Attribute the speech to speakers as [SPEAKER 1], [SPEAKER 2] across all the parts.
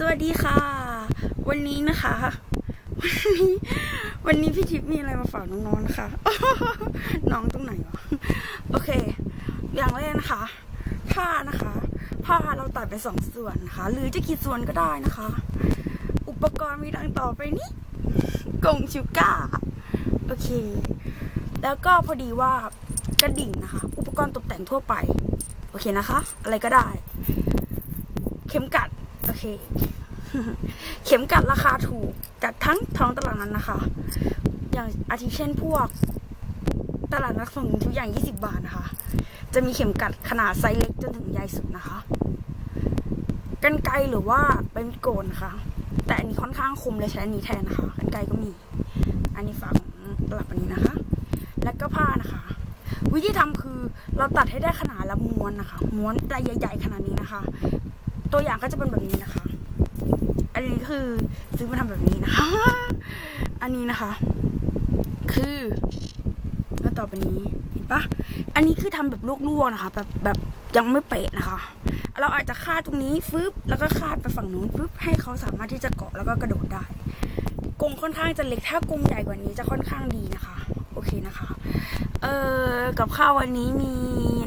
[SPEAKER 1] สวัสดีค่ะ วันนี้นะคะ วันนี้วันนี้พี่ทิพย์มีอะไรมาฝากน้องๆนะคะ น้องตรงไหนวะโอเค อย่างแรกนะคะ ผ้านะคะ ผ้าเราตัดไปสองส่วนนะคะ หรือจะกี่ส่วนก็ได้นะคะ อุปกรณ์มีดังต่อไปนี้กงชูก้าโอเค แล้วก็พอดีว่ากระดิ่งนะคะ อุปกรณ์ตกแต่งทั่วไป โอเคนะคะ อะไรก็ได้ เข็มกัด โอเค เข็มกัดราคาถูกจากทั้งท้องตลาดนั้นนะคะ อย่างอาทิเช่นพวก ตลาดนักส่งทุกอย่าง 20 บาทนะคะ จะมีเข็มกัดขนาดไซส์เล็กจนถึงใหญ่สุดนะคะกันไกรหรือว่าเป็นโกนนะคะแต่อันนี้ค่อนข้างคมเลยใช้อันนี้แทนนะคะกันไกรก็มี อันนี้ฝากของตลับอันนี้นะคะ แล้วก็ผ้านะคะ วิธีทำคือเราตัดให้ได้ขนาดละม้วนนะคะ ม้วนใหญ่ ๆ ขนาดนี้นะคะ ตัวอย่างก็จะเป็นแบบนี้นะคะ อันนี้คือซื้อมาทำแบบนี้นะคะ อันนี้นะคะ คือแล้วต่อไปนี้เห็นปะอันนี้คือทำแบบลวกๆนะคะ แบบแบบยังไม่เป๊ะนะคะ เราอาจจะคาดตรงนี้ฟึบแล้วก็คาดไปฝั่งนู้นฟึบให้เขาสามารถที่จะเกาะแล้วก็กระโดดได้กงค่อนข้างจะเล็กถ้ากงใหญ่กว่านี้จะค่อนข้างดีนะคะ โอเคนะคะ เอ่อกับข้าววันนี้มี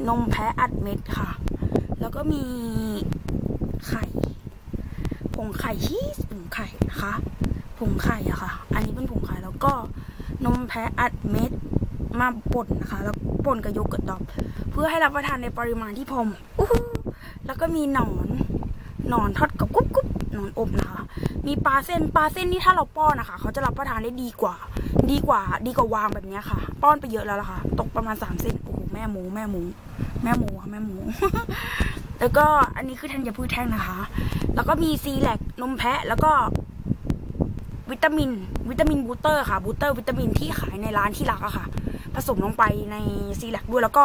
[SPEAKER 1] นมแพะอัดเม็ดค่ะ แล้วก็มี ไข่ผงไข่ชีสผงไข่นะคะผงไข่อะค่ะ อันนี้เป็นผงไข่แล้วก็นมแพะอัดเม็ดมาป่นนะคะ แล้วป่นกับโยเกิร์ตดอกเพื่อให้รับประทานในปริมาณที่พอมอู้แล้วก็มีหนอนหนอนทอดกับกรุบกรุบหนอนอบนะคะ มีปลาเส้นปลาเส้นนี่ถ้าเราป้อนนะคะ เขาจะรับประทานได้ดีกว่า ดีกว่า ดีกว่าวางแบบนี้ค่ะ ป้อนไปเยอะแล้วล่ะค่ะ ตกประมาณสามเส้นโอ้โหแม่หมูแม่หมู แม่หมูค่ะแม่หมู แล้วก็อันนี้คือธัญพืชแท่งนะคะ แล้วก็มีซีแลกนมแพะ แล้วก็วิตามิน วิตามินบูเตอร์ค่ะ บูเตอร์วิตามินที่ขายในร้านที่รักอะค่ะ ผสมลงไปในซีแลกด้วย แล้วก็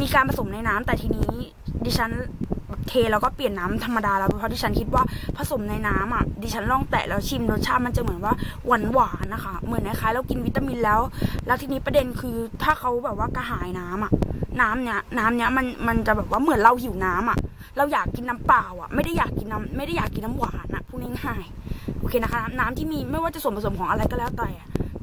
[SPEAKER 1] มีการผสมในน้ำแต่ทีนี้ดิฉัน เทแล้วก็เปลี่ยนน้ำธรรมดาแล้วเพราะดิฉันคิดว่าผสมในน้ำอะดิฉันลองแตะแล้วชิมรสชาติมันจะเหมือนว่าหวานหวานนะคะ เหมือนคล้ายๆเรากินวิตามินแล้ว แล้วทีนี้ประเด็นคือถ้าเขาแบบว่ากระหายน้ำอะ น้ำเนี้ยน้ำเนี้ยมันมันจะแบบว่าเหมือนเราหิวน้ำอะ เราอยากกินน้ำเปล่าอะไม่ได้อยากกินน้ำไม่ได้อยากกินน้ำหวานอะพูดง่ายๆโอเคนะคะ น้ำที่มีไม่ว่าจะส่วนผสมของอะไรก็แล้วแต่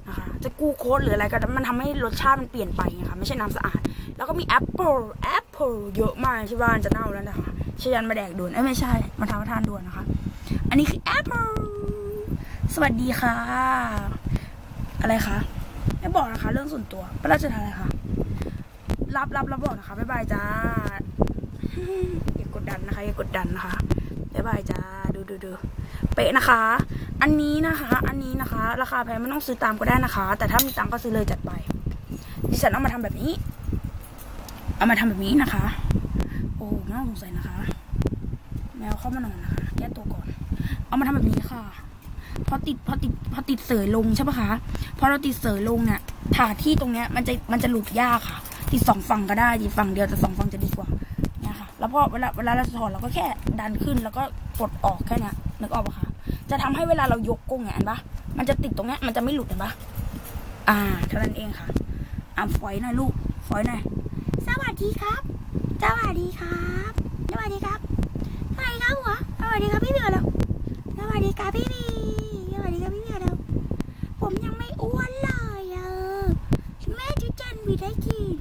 [SPEAKER 1] นะคะจะกูโค้ดหรืออะไรก็มันทำให้รสชาติมันเปลี่ยนไปนะคะไม่ใช่น้ำสะอาด แล้วก็มีแอปเปิลแอปเปิลเยอะมากที่บ้านจะเน่าแล้วนะคะ ชยันมาแดกด่วนเอ้ยไม่ใช่ มาทำทานด่วนนะคะ อันนี้คือแอปเปิลสวัสดีค่ะ อะไรคะไม่บอกนะคะ เรื่องส่วนตัวพระราชทานอะไรคะรับรับรับบอกนะคะบ๊ายบายจ้าอย่ากดดันนะคะ อย่ากดดันนะคะบ๊ายบายจ้าดูดูดูเป๊ะนะคะ อันนี้นะคะ อันนี้นะคะ ราคาแพงไม่ต้องซื้อตามก็ได้นะคะ แต่ถ้ามีตังก็ซื้อเลยจัดไปดิฉันเอามาทำแบบนี้ เอามาทำแบบนี้นะคะ โอ้ไม่ต้องสงสัยนะคะ แมวเข้ามานอนนะคะ แก้ตัวก่อน เอามาทำแบบนี้ค่ะพอติดพอติดพอติดเสยลงใช่ปะคะพอเราติดเสยลงเนี่ยถาที่ตรงเนี้ยมันจะมันจะหลุดยากค่ะ ติดสองฝั่งก็ได้ติดฝั่งเดียวแต่สองฝั่งจะดีกว่าเนี่ยค่ะ แล้วพอเวลาเวลาเราถอดเราก็แค่ดันขึ้นแล้วก็กดออกแค่นี้นึกออกปะคะจะทำให้เวลาเรายกกุ้งเนี่ยเห็นปะมันจะติดตรงเนี้ยมันจะไม่หลุดเห็นปะอ่าเท่านั้นเองค่ะอะฝอยหน่อยลูกฝอยหน่อยสวัสดีครับ สวัสดีครับสวัสดีครับสวัสดีครับหัวสวัสดีครับพี่เบียร์แล้วสวัสดีครับพี่บีสวัสดีครับพี่เบียร์แล้วผมยังไม่อ้วนเลยเออแม่จุจันวีได้กิน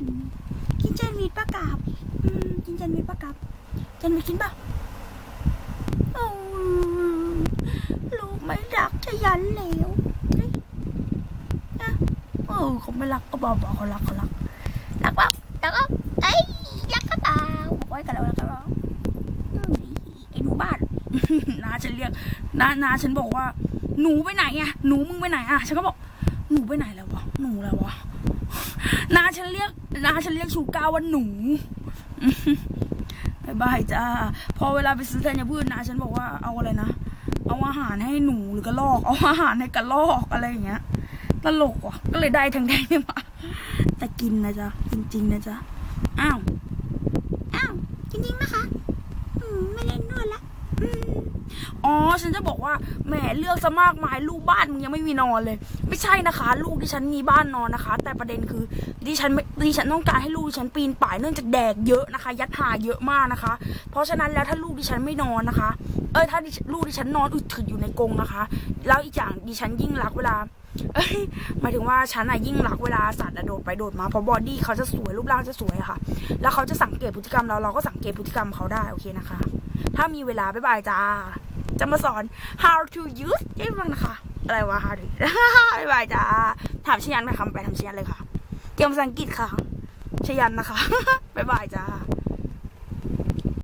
[SPEAKER 1] กินจันวีดปะกับอืมกินจันวีดปะกับจันวีดกินปะโอ้ลูกไม่รักจะยันเหลวเฮ้ยอะเออเขาไม่รักก็บอกบอกเขารักเขารักรักปล่ารักปล่าเอ้ย อกไว้กันแล้วรักกันแล้วอืมไอ้หนูบ้านน้าฉันเรียกน้าน้าฉันบอกว่า หนูไปไหนอะหนูมึงไปไหนอะฉันก็บอก หนูไปไหนแล้ววะหนูแล้ววะน้าฉันเรียกน้าฉันเรียกชูก้าว่าหนูบายบายจ้าพอเวลาไปซื้อธัญพืชนะฉันบอกว่าเอาอะไรนะ เอาอาหารให้หนูหรือกระรอก เอาอาหารให้กระรอกอะไรอย่างเงี้ยตลกว่ะ ก็เลยได้ทั้งแดงเนี่ยมาแต่กินนะจ๊ะจริงๆนะจ๊ะอ้าว จริงๆนะคะอืมไม่เล่นนวดละอืมอ๋อ ฉันจะบอกว่าแหมเลือกซะมากมายลูกบ้านมึงยังไม่มีนอนเลย ไม่ใช่นะคะ ลูกดิฉันมีบ้านนอนนะคะ แต่ประเด็นคือดิฉันไม่ดิฉันต้องการให้ลูกดิฉันปีนป่ายเนื่องจากแดกเยอะนะคะ ยัดหาเยอะมากนะคะ เพราะฉะนั้นแล้วถ้าลูกดิฉันไม่นอนนะคะ เออถ้าลูกดิฉันนอนอึดถึดอยู่ในกรงนะคะ แล้วอีกอย่างดิฉันยิ่งรักเวลา หมายถึงว่าฉันอะยิ่งรักเวลาสัตว์อะโดดไปโดดมาเพราะบอดี้เขาจะสวยรูปร่างจะสวยอะค่ะ แล้วเขาจะสังเกตพฤติกรรมเราเราก็สังเกตพฤติกรรมเขาได้โอเคนะคะ ถ้ามีเวลาบ๊ายบายจ้า จะมาสอน how to use ให้ฟังนะคะอะไรวะ how to บ๊ายบายจ้าถามชยันนะคะไปทำชยันเลยค่ะ เตรียมภาษาอังกฤษค่ะชยันนะคะบ๊ายบายจ้า